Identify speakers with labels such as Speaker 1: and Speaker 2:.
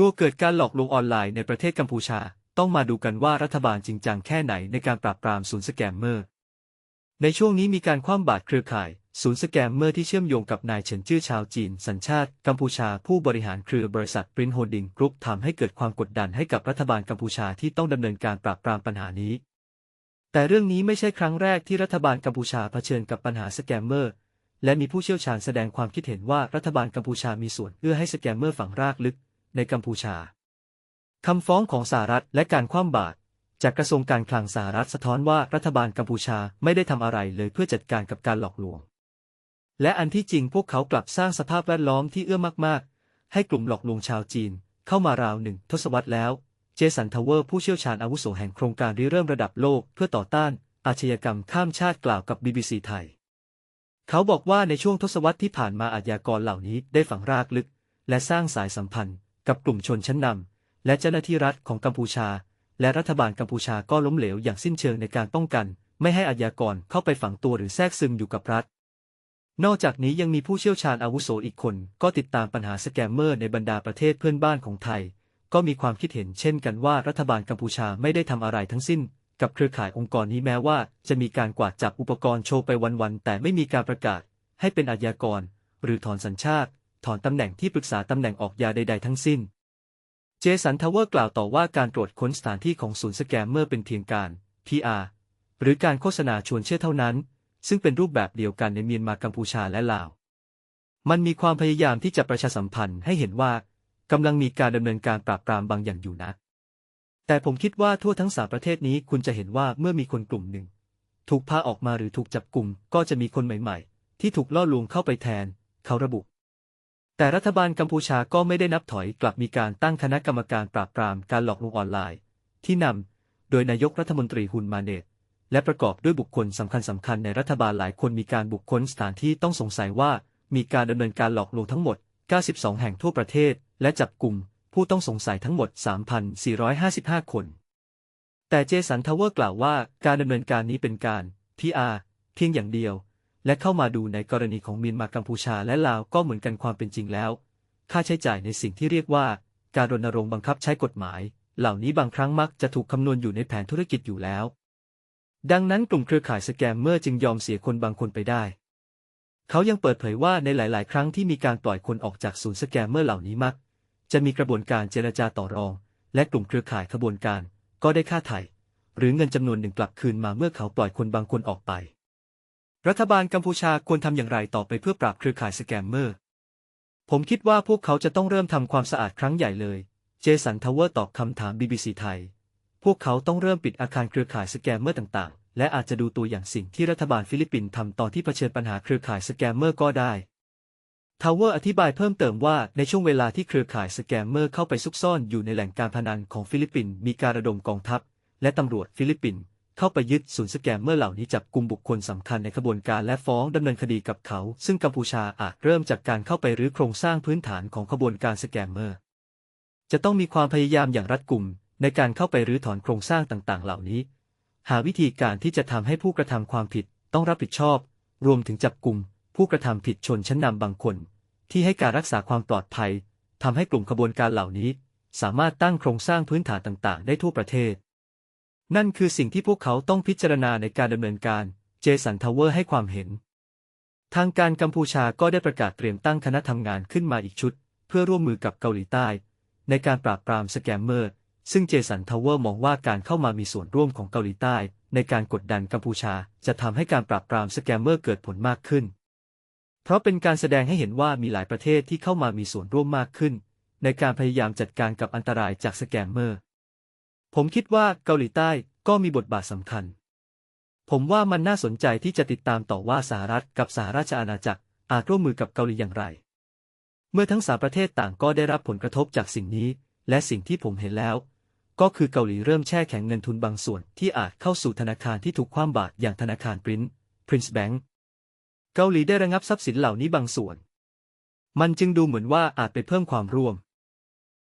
Speaker 1: ลัวเกิดการหลอกลวงออนไลน์ในประเทศกัมพูชา ต้องมาดูกันว่ารัฐบาลจริงจังแค่ไหนในการปราบปรามศูนย์สแกมเมอร์ ในช่วงนี้มีการคว่ำบาตรเครือข่าย ศูนย์สแกมเมอร์ที่เชื่อมโยงกับนายเฉินจื้อชาวจีน สัญชาติกัมพูชาผู้บริหารเครือบริษัทปรินโฮดดิ้งกรุ๊ปทำให้เกิดความกดดันให้กับรัฐบาลกัมพูชาที่ต้องดำเนินการปราบปรามปัญหานี้ แต่เรื่องนี้ไม่ใช่ครั้งแรกที่รัฐบาลกัมพูชาเผชิญกับปัญหาสแกมเมอร์และมีผู้เชี่ยวชาญแสดงความคิดเห็นว่ารัฐบาลกัมพูชามีส่วนเอื้อให้สแกมเมอร์ฝังรากลึก ในกัมพูชาคำฟ้องของสหรัฐและการคว่ำบาตรจากกระทรวงการคลังสหรัฐสะท้อนว่ารัฐบาลกัมพูชาไม่ได้ทำอะไรเลยเพื่อจัดการกับการหลอกลวง และอันที่จริงพวกเขากลับสร้างสภาพแวดล้อมที่เอื้อมากๆ ให้กลุ่มหลอกลวงชาวจีน เข้ามาราวหนึ่งทศวรรษแล้ว เจสันทาวเวอร์ผู้เชี่ยวชาญอาวุโสแห่งโครงการริเริ่มระดับโลกเพื่อต่อต้าน อาชญากรรมข้ามชาติกล่าวกับ BBC ไทย เขาบอกว่าในช่วงทศวรรษที่ผ่านมาอาชญากรเหล่านี้ได้ฝังรากลึก และสร้างสายสัมพันธ์ กับกลุ่มชนชั้นนำและเจ้าหน้าที่รัฐของกัมพูชา และรัฐบาลกัมพูชาก็ล้มเหลวอย่างสิ้นเชิงในการป้องกัน ไม่ให้อาชญากรเข้าไปฝังตัวหรือแทรกซึมอยู่กับรัฐ นอกจากนี้ยังมีผู้เชี่ยวชาญอาวุโสอีกคน ก็ติดตามปัญหาสแกมเมอร์ในบรรดาประเทศเพื่อนบ้านของไทย ก็มีความคิดเห็นเช่นกันว่ารัฐบาลกัมพูชาไม่ได้ทำอะไรทั้งสิ้นกับเครือข่ายองค์กรนี้แม้ว่า จะมีการกวาดจับอุปกรณ์โชว์ไปวันๆแต่ไม่มีการประกาศ ให้เป็นอาชญากร หรือถอนสัญชาติ ถอนตำแหน่งที่ปรึกษาตำแหน่งออกยาใด ๆ ทั้งสิ้น เจสันทาวเวอร์กล่าวต่อว่าการตรวจค้นสถานที่ของศูนย์สแกมเมอร์เป็นเพียงการ PR หรือการโฆษณาชวนเชื่อเท่านั้น ซึ่งเป็นรูปแบบเดียวกันในเมียนมากัมพูชาและลาว มันมีความพยายามที่จะประชาสัมพันธ์ให้เห็นว่ากำลังมีการดำเนินการปราบปรามบางอย่างอยู่นะ แต่ผมคิดว่าทั่วทั้งสามประเทศนี้คุณจะเห็นว่าเมื่อมีคนกลุ่มหนึ่ง ถูกพาออกมาหรือถูกจับกลุ่มก็จะมีคนใหม่ ๆ ที่ถูกล่อลวงเข้าไปแทน เขาระบุ แต่รัฐบาลกัมพูชาก็ไม่ได้นับถอยกลับมีการตั้งคณะกรรมการปราบปรามการหลอกลวงออนไลน์ ที่นำโดยนายกรัฐมนตรีฮุนมาเนตและประกอบด้วยบุคคลสำคัญสำคัญในรัฐบาลหลายคนมีการบุคคลสถานที่ต้องสงสัยว่ามีการดำเนินการหลอกลวงทั้งหมด 92 แห่งทั่วประเทศ และจับกลุ่มผู้ต้องสงสัยทั้งหมด 3,455 คน แต่เจสันทาวเวอร์กล่าวว่าการดำเนินการนี้เป็นการ PR เพียงอย่างเดียว และเข้ามาดูในกรณีของเมียนมากัมพูชาและลาวก็เหมือนกันความเป็นจริงแล้ว ค่าใช้จ่ายในสิ่งที่เรียกว่า การรณรงค์บังคับใช้กฎหมาย เหล่านี้บางครั้งมักจะถูกคำนวณอยู่ในแผนธุรกิจอยู่แล้ว ดังนั้นกลุ่มเครือข่ายสแกมเมอร์จึงยอมเสียคนบางคนไปได้ เขายังเปิดเผยว่าในหลาย ๆ ครั้งที่มีการปล่อยคนออกจากศูนย์สแกมเมอร์เหล่านี้มัก จะมีกระบวนการเจรจาต่อรอง และกลุ่มเครือข่ายขบวนการ ก็ได้ค่าไถ่หรือเงินจำนวนหนึ่งกลับคืนมาเมื่อเขาปล่อยคนบางคนออกไป รัฐบาลกัมพูชาควรทำอย่างไรต่อไปเพื่อปราบเครือข่ายสแกมเมอร์ ผมคิดว่าพวกเขาจะต้องเริ่มทำความสะอาดครั้งใหญ่เลย เจสันทาวเวอร์ตอบคำถาม BBC ไทย พวกเขาต้องเริ่มปิดอาคารเครือข่ายสแกมเมอร์ต่างๆ และอาจจะดูตัวอย่างสิ่งที่รัฐบาลฟิลิปปินส์ทำตอนที่เผชิญปัญหาเครือข่ายสแกมเมอร์ก็ได้ทาวเวอร์อธิบายเพิ่มเติมว่าในช่วงเวลาที่เครือข่ายสแกมเมอร์เข้าไปซุกซ่อนอยู่ในแหล่งการพนันของฟิลิปปินส์มีการระดมกองทัพ และตำรวจฟิลิปปินส์ เข้าไปยึดศูนย์สแกมเมอร์เหล่านี้จับกลุ่มบุคคลสำคัญในขบวนการและฟ้องดำเนินคดีกับเขา ซึ่งกัมพูชาอาจเริ่มจากการเข้าไปรื้อโครงสร้างพื้นฐานของขบวนการสแกมเมอร์ จะต้องมีความพยายามอย่างรัดกุมในการเข้าไปรื้อถอนโครงสร้างต่างๆ เหล่านี้ หาวิธีการที่จะทำให้ผู้กระทำความผิดต้องรับผิดชอบ รวมถึงจับกลุ่มผู้กระทำผิดชนชั้นนำบางคน ที่ให้การรักษาความปลอดภัยทำให้กลุ่มขบวนการเหล่านี้ สามารถตั้งโครงสร้างพื้นฐานต่าง ๆ ได้ทั่วประเทศ นั่นคือสิ่งที่พวกเขาต้องพิจารณาในการดำเนินการ เจสันทาวเวอร์ให้ความเห็น ทางการกัมพูชาก็ได้ประกาศเตรียมตั้งคณะทำงานขึ้นมาอีกชุด เพื่อร่วมมือกับเกาหลีใต้ ในการปราบปรามสแกมเมอร์ ซึ่งเจสันทาวเวอร์มองว่าการเข้ามามีส่วนร่วมของเกาหลีใต้ ในการกดดันกัมพูชา จะทำให้การปราบปรามสแกมเมอร์เกิดผลมากขึ้น เพราะเป็นการแสดงให้เห็นว่ามีหลายประเทศที่เข้ามามีส่วนร่วมมากขึ้น ในการพยายามจัดการกับอันตรายจากสแกมเมอร์ผมคิดว่าเกาหลีใต้ ก็มีบทบาทสำคัญ ผมว่ามันน่าสนใจที่จะติดตามต่อว่าสหรัฐกับสหราชอาณาจักรอาจร่วมมือกับเกาหลีอย่างไร เมื่อทั้งสามประเทศต่างก็ได้รับผลกระทบจากสิ่งนี้ และสิ่งที่ผมเห็นแล้ว ก็คือเกาหลีเริ่มแช่แข็งเงินทุนบางส่วนที่อาจเข้าสู่ธนาคารที่ถูกคว่ำบาตรอย่างธนาคารปริน Prince Bank เกาหลีได้ระงับทรัพย์สินเหล่านี้บางส่วน มันจึงดูเหมือนว่าอาจไปเพิ่มความร่วม